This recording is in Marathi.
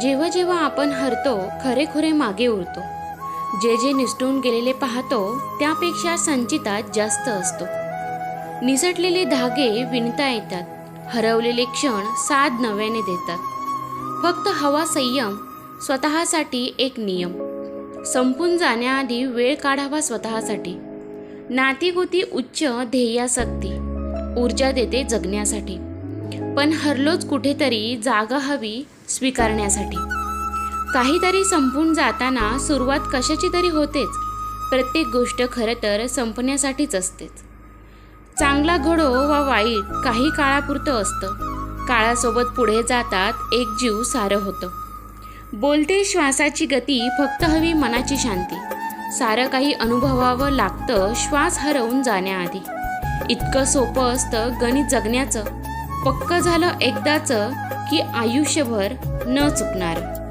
जेव्हा जेव्हा आपण हरतो खरेखुरे मागे उरतो. जे जे निसटून गेलेले पाहतो त्यापेक्षा संचितात जास्त असतो. निसटलेले धागे विणता येतात. हरवलेले क्षण साध नव्याने देतात. फक्त हवा संयम स्वतःसाठी एक नियम. संपून जाण्याआधी वेळ काढावा स्वतःसाठी. नातीगुती उच्च ध्येयासक्ती. ऊर्जा देते जगण्यासाठी. पण हरलोच कुठेतरी जागा हवी स्वीकारण्यासाठी. काहीतरी संपून जाताना सुरुवात कशाची तरी होतेच. प्रत्येक गोष्ट खरं तर संपण्यासाठीच असतेच. चांगला घडो वा वाईट काही काळापुरतं असतं. काळासोबत पुढे जातात एक जीव सारं होतं. बोलते श्वासाची गती फक्त हवी मनाची शांती. सारं काही अनुभवावं लागतं श्वास हरवून जाण्याआधी. इतकं सोपं असतं गणित जगण्याचं. पक्क झालं एकदाचं की आयुष्यभर न चुकणार.